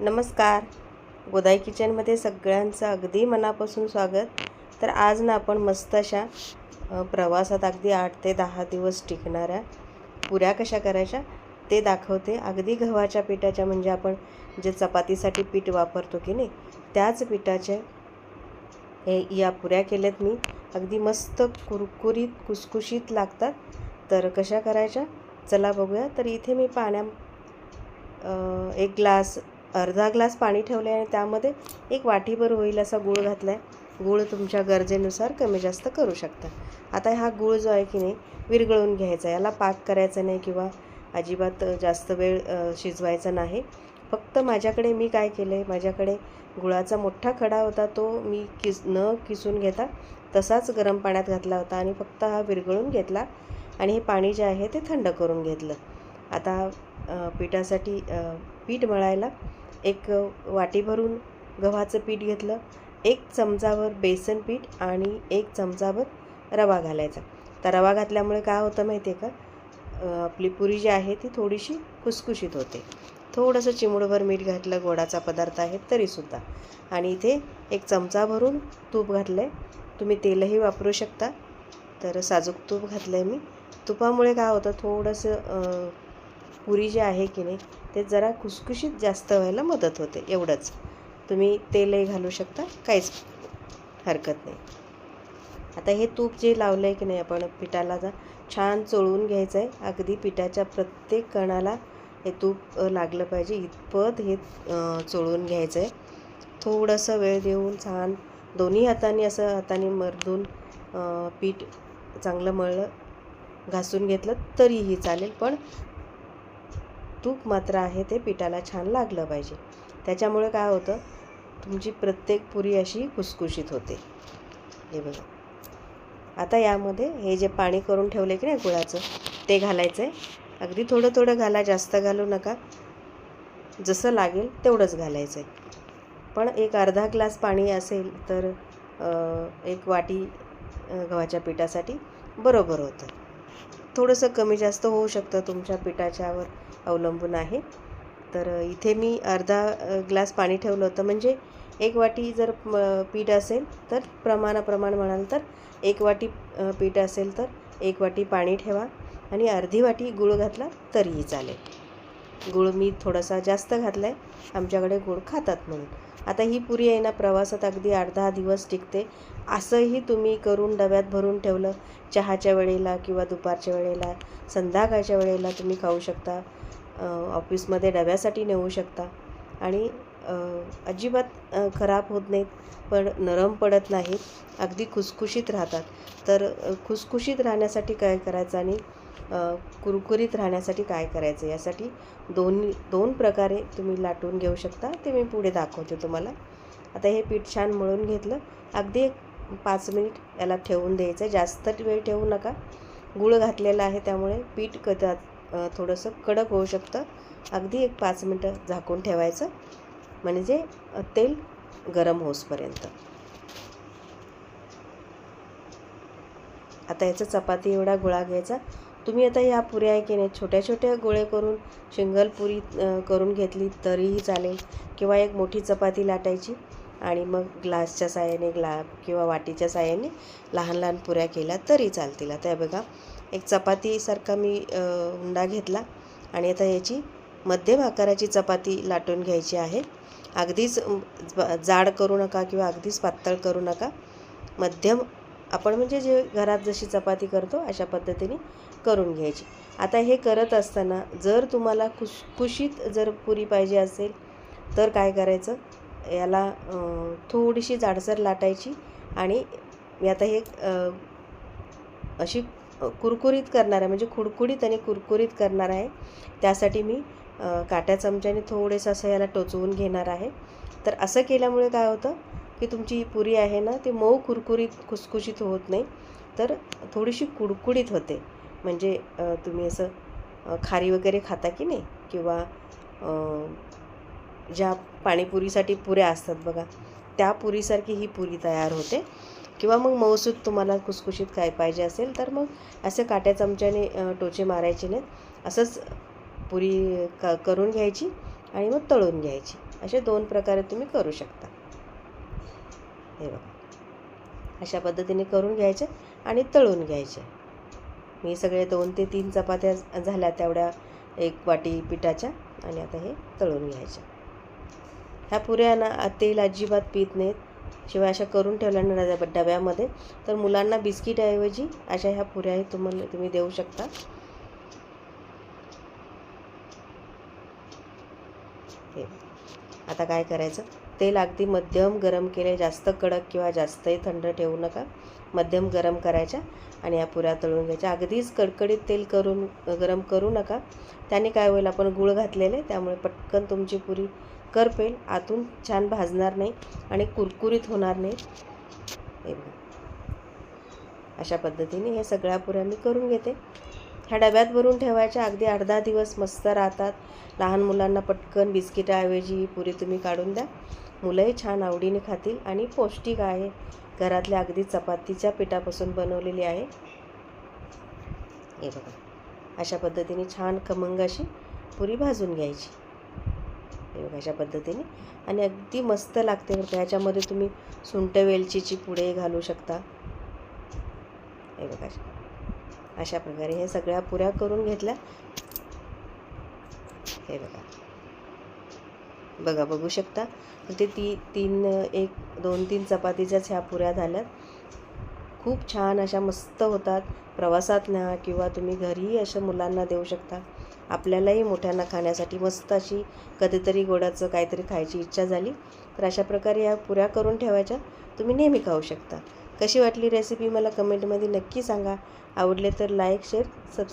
नमस्कार. गोदाई किचनमध्ये सगळ्यांचं अगदी मनापासून स्वागत. तर आज ना आपण मस्त अशा प्रवासात अगदी आठ ते दहा दिवस टिकणाऱ्या पुऱ्या कशा करायच्या ते दाखवते. अगदी गव्हाच्या पिठाच्या म्हणजे आपण जे चपातीसाठी पीठ वापरतो की नाही त्याच पिठाचे हे या पुऱ्या केल्यात मी. अगदी मस्त कुरकुरीत कुसकुशीत लागतात. तर कशा करायच्या? चला बघूया. तर इथे मी पाण्या एक ग्लास अर्धा ग्लास पाणी ठेवलं आहे आणि त्यामध्ये एक वाटीभर होईल असा गूळ घातला आहे गूळ तुमच्या गरजेनुसार कमी जास्त करू शकता. आता हा गूळ जो आहे की नाही विरघळून घ्यायचा याला पाक करायचा नाही किंवा अजिबात जास्त वेळ शिजवायचा नाही. फक्त माझ्याकडे मी काय केलं आहे माझ्याकडे गुळाचा मोठा खडा होता तो मी किस न किसून घेता तसाच गरम पाण्यात घातला होता आणि फक्त हा विरघळून घेतला आणि हे पाणी जे आहे ते थंड करून घेतलं. आता पिठासाठी पीठ मळायला एक वाटी भरून गव्हाचं पीठ घेतलं एक चमचाभर बेसन पीठ आणि एक चमचाभर रवा घालायचा. तर रवा घातल्यामुळे काय होतं माहिती आहे का आपली पुरी जी आहे ती थोडीशी खुसखुशीत होते. थोडंसं चिमूडभर मीठ घातलं गोडाचा पदार्थ आहे तरीसुद्धा. आणि इथे एक चमचा भरून तूप घातलं आहे तुम्ही तेलही वापरू शकता. तर साजूक तूप घातलं आहे मी. तुपामुळे काय होतं? थोडंसं पुरी जी आहे की नाही ते जरा खुसखुशीत जास्त व्हायला मदत होते एवढंच. तुम्ही तेलही घालू शकता काहीच हरकत नाही. आता हे तूप जे लावलं आहे की नाही आपण पिठाला जा छान चोळून घ्यायचं आहे अगदी पिठाच्या प्रत्येक कणाला हे तूप लागलं पाहिजे इतपत हे चोळून घ्यायचं आहे थोडंसं वेळ देऊन छान दोन्ही हाताने असं हाताने मर्दून पीठ चांगलं मळलं घासून घेतलं तरीही चालेल. पण तूप मात्र आहे ते पिठाला छान लागलं पाहिजे. त्याच्यामुळे काय होतं? तुमची प्रत्येक पुरी अशी खुसखुशीत होते. हे बघा. आता यामध्ये हे जे पाणी करून ठेवले की नाही गुळाचं ते घालायचं आहे अगदी थोडं थोडं घाला जास्त घालू नका. जसं लागेल तेवढंच घालायचं आहे पण एक अर्धा ग्लास पाणी असेल तर एक वाटी गव्हाच्या पिठासाठी बरोबर होतं. थोडंसं कमी जास्त होऊ शकतं तुमच्या पिठाच्यावर. अवलंबून आहे. तर इथे मी अर्धा ग्लास पाणी ठेवलं होतं. म्हणजे एक वाटी जर पीठ असेल तर प्रमाणाप्रमाण म्हणाल तर एक वाटी पीठ असेल तर एक वाटी पाणी ठेवा आणि अर्धी वाटी गूळ घातला तरीही चालेल. गूळ मी थोडासा जास्त घातला आहे आमच्याकडे गूळ खातात म्हणून. आता ही पुरी आहे ना प्रवासात अगदी अर्धा दिवस टिकते. असंही तुम्ही करून डब्यात भरून ठेवलं. चहाच्या वेळेला किंवा दुपारच्या वेळेला संध्याकाळच्या वेळेला तुम्ही खाऊ शकता. ऑफिसमध्ये डब्यासाठी नेऊ शकता. आणि अजिबात खराब होत नाहीत पण नरम पडत नाहीत अगदी खुसखुशीत राहतात. तर खुसखुशीत राहण्यासाठी काय करायचं आणि कुरकुरीत राहण्यासाठी काय करायचं? यासाठी दोन दोन प्रकारे तुम्ही लाटून घेऊ शकता. ते मी पुढे दाखवते तुम्हाला. आता हे पीठ छान मळून घेतलं. अगदी एक पाच मिनिट याला ठेवून द्यायचं. जास्त वेळ ठेवू नका. गूळ घातलेला आहे त्यामुळे पीठ कदा थोडंसं कडक होऊ शकतं. अगदी एक पाच मिनटं झाकून ठेवायचं. म्हणजे तेल गरम होसपर्यंत आता याचा चपाती एवढा गोळा घ्यायचा. तुम्ही आता ह्या पुऱ्या आहे की नाही छोट्या छोट्या गोळे करून शिंगल पुरी करून घेतली तरीही चालेल. किंवा एक मोठी चपाती लाटायची. आणि मग ग्लासच्या साह्याने ग्ला किंवा वाटीच्या साह्याने लहान लहान पुऱ्या केल्या तरी चालतील. आता हे बघा एक चपातीसारखा मी हुंडा घेतला आणि आता याची मध्यम आकाराची चपाती लाटून घ्यायची आहे. अगदीच जाड करू नका किंवा अगदीच पातळ करू नका. मध्यम आपण म्हणजे जे घरात जशी चपाती करतो अशा पद्धतीने करून घ्यायची. आता हे करत असताना जर तुम्हाला खुश खुशीत जर पुरी पाहिजे असेल तर काय करायचं? याला थोडीशी जाडसर लाटायची आणि मी आता हे अशी कुरकुरीत करणार आहे. म्हणजे खुडकुडीत आणि कुरकुरीत करणार आहे. त्यासाठी मी काट्या चमच्याने थोडेसं असं याला टोचवून घेणार आहे. तर असं केल्यामुळे काय होतं की तुमची पुरी आहे ना ती मऊ कुरकुरीत खुसखुशीत होत नाही. तर थोडीशी कुडकुडीत होते. म्हणजे तुम्ही असं खारी वगैरे खाता की नाही? किंवा ज्या पाणीपुरीसाठी पुऱ्या असतात बघा त्या पुरीसारखी ही पुरी तयार होते. किंवा मग मऊसूत तुम्हाला कुसकुशीत काय पाहिजे असेल तर मग असे काट्या चमच्याने टोचे मारायचे नाहीत. असंच पुरी क करून घ्यायची आणि मग तळून घ्यायची. असे दोन प्रकारे तुम्ही करू शकता. हे बघा. अशा पद्धतीने करून घ्यायचे आणि तळून घ्यायचे. मी सगळे दोन ते तीन चपात्या झाल्या तेवढ्या एक वाटी पिठाच्या आणि आता हे तळून घ्यायच्या ह्या पुऱ्या ना तेल अजिबात पित नाहीत. शिवाय अशा करून ठेवल्या ना डब्यामध्ये. तर मुलांना बिस्किटऐवजी अशा ह्या पुऱ्याही तुम्हाला तुम्ही देऊ शकता. आता काय करायचं? तेल अगदी मध्यम गरम केले जास्त कडक किंवा जास्तही थंड ठेवू नका. मध्यम गरम करायच्या आणि या पुऱ्या तळून घ्यायच्या. अगदीच कडकडीत तेल करून गरम करू नका. त्याने काय होईल? आपण गुळ घातलेले त्यामुळे पटकन तुमची पुरी करपेल आतून छान भाजणार नाही आणि कुरकुरीत होणार नाही. हे बघा. अशा पद्धतीने हे सगळ्या पुऱ्या मी करून घेते. ह्या डब्यात भरून ठेवायच्या अगदी अर्धा दिवस मस्त राहतात. लहान मुलांना पटकन बिस्किटाऐवजी ही पुरी तुम्ही काढून द्या. मुलंही छान आवडीने खातील आणि पौष्टिक आहे. घरातल्या अगदी चपातीच्या पिठापासून बनवलेली आहे. हे बघा. अशा पद्धतीने छान खमंग अशी पुरी भाजून घ्यायची. हे बघा अशा पद्धतीने. आणि अगदी मस्त लागते बरं ह्याच्यामध्ये तुम्ही सुंट वेलचीची पुढे घालू शकता. हे बघा. अशा- प्रकारे हे सगळ्या पुऱ्या करून घेतल्या. हे बघा. बघा बघू शकता. ते ती तीन एक दोन तीन चपातीच्याच ह्या पुऱ्या झाल्यात. खूप छान अशा मस्त होतात. प्रवासात न्या किंवा तुम्ही घरीही अशा मुलांना देऊ शकता. आपल्यालाही मोठ्यांना खाण्यासाठी मस्त अशी कधीतरी गोडाचं काहीतरी खायची इच्छा झाली. तर अशा प्रकारे या पुऱ्या करून ठेवायच्या. तुम्ही नेहमी खाऊ शकता. कशी वाटली रेसिपी मला कमेंटमध्ये नक्की सांगा. आवडले तर लाईक शेअर सबस्क्राईब